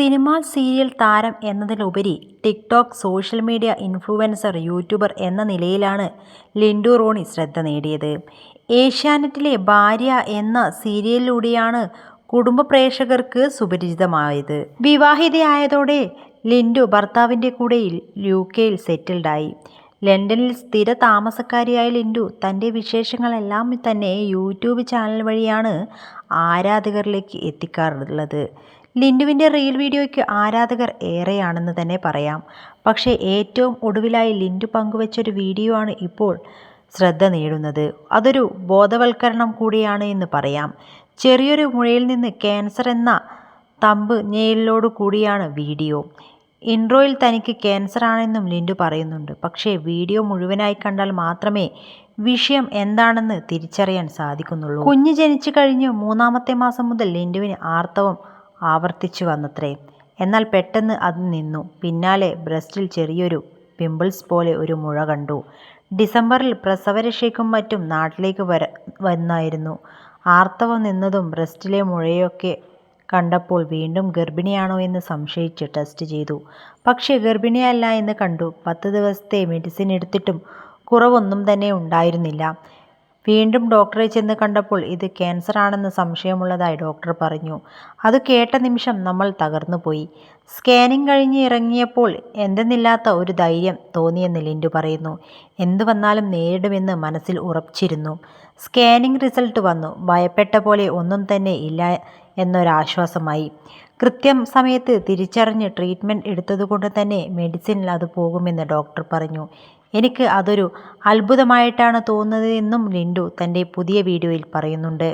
Cinema serial താരം എന്നതിലുപരി TikTok social media influencer YouTuber എന്ന നിലയിലാണ് ലിൻഡു റോണി ശ്രദ്ധ നേടിയത്. ഏഷ്യാനെറ്റിലെ ഭാര്യ എന്ന സീരിയലിലൂടെയാണ് കുടുംബ പ്രേക്ഷകർക്ക് സുപരിചിതമായത്. വിവാഹിതയായതോടെ ലിൻഡു ഭർത്താവിന്റെ കൂടെ യു കെയിൽ സെറ്റിൽഡായി. ലണ്ടനിൽ സ്ഥിര താമസക്കാരിയായ ലിൻഡു തന്റെ വിശേഷങ്ങളെല്ലാം തന്നെ യൂട്യൂബ് ചാനൽ വഴിയാണ് ആരാധകരിലേക്ക് എത്തിക്കാറുള്ളത്. ലിൻഡുവിന്റെ റീൽ വീഡിയോയ്ക്ക് ആരാധകർ ഏറെയാണെന്ന് തന്നെ പറയാം. പക്ഷേ ഏറ്റവും ഒടുവിലായി ലിൻഡു പങ്കുവച്ചൊരു വീഡിയോ ആണ് ഇപ്പോൾ ശ്രദ്ധ നേടുന്നത്. അതൊരു ബോധവൽക്കരണം കൂടിയാണ് എന്ന് പറയാം. ചെറിയൊരു മുഴയിൽ നിന്ന് ക്യാൻസർ എന്ന തമ്പ് ഞെയിലോടു കൂടിയാണ് വീഡിയോ. ഇൻട്രോയിൽ തനിക്ക് ക്യാൻസർ ആണെന്നും ലിൻഡു പറയുന്നുണ്ട്. പക്ഷേ വീഡിയോ മുഴുവനായി കണ്ടാൽ മാത്രമേ വിഷയം എന്താണെന്ന് തിരിച്ചറിയാൻ സാധിക്കുന്നുള്ളൂ. കുഞ്ഞ് ജനിച്ചു കഴിഞ്ഞ് മൂന്നാമത്തെ മാസം മുതൽ ലിൻഡുവിന് ആർത്തവം ആവർത്തിച്ചു വന്നത്രേ. എന്നാൽ പെട്ടെന്ന് അത് നിന്നു. പിന്നാലെ ബ്രസ്റ്റിൽ ചെറിയൊരു പിമ്പിൾസ് പോലെ ഒരു മുഴ കണ്ടു. ഡിസംബറിൽ പ്രസവരക്ഷയ്ക്കും മറ്റും നാട്ടിലേക്ക് വന്നായിരുന്നു. ആർത്തവം നിന്നതും ബ്രസ്റ്റിലെ മുഴയൊക്കെ കണ്ടപ്പോൾ വീണ്ടും ഗർഭിണിയാണോ എന്ന് സംശയിച്ച് ടെസ്റ്റ് ചെയ്തു. പക്ഷേ ഗർഭിണിയല്ല എന്ന് കണ്ടു. പത്ത് ദിവസത്തെ മെഡിസിൻ എടുത്തിട്ടും കുറവൊന്നും തന്നെ ഉണ്ടായിരുന്നില്ല. വീണ്ടും ഡോക്ടറെ ചെന്ന് കണ്ടപ്പോൾ ഇത് ക്യാൻസർ ആണെന്ന് സംശയമുള്ളതായി ഡോക്ടർ പറഞ്ഞു. അത് കേട്ട നിമിഷം നമ്മൾ തകർന്നുപോയി. സ്കാനിങ് കഴിഞ്ഞ് ഇറങ്ങിയപ്പോൾ എന്തെന്നില്ലാത്ത ഒരു ധൈര്യം തോന്നിയെന്ന് ലിൻഡു പറയുന്നു. എന്തു വന്നാലും നേരിടുമെന്ന് മനസ്സിൽ ഉറപ്പിച്ചിരുന്നു. സ്കാനിങ് റിസൾട്ട് വന്നു. ഭയപ്പെട്ട പോലെ ഒന്നും തന്നെ ഇല്ല എന്നൊരാശ്വാസമായി. കൃത്യം സമയത്ത് തിരിച്ചറിഞ്ഞ് ട്രീറ്റ്മെന്റ് എടുത്തതുകൊണ്ട് തന്നെ മെഡിസിനിൽ അത് പോകുമെന്ന് ഡോക്ടർ പറഞ്ഞു. എനിക്ക് അതൊരു അത്ഭുതമായിട്ടാണ് തോന്നുന്നത് എന്നും ലിൻഡു തന്റെ പുതിയ വീഡിയോയിൽ പറയുന്നുണ്ട്.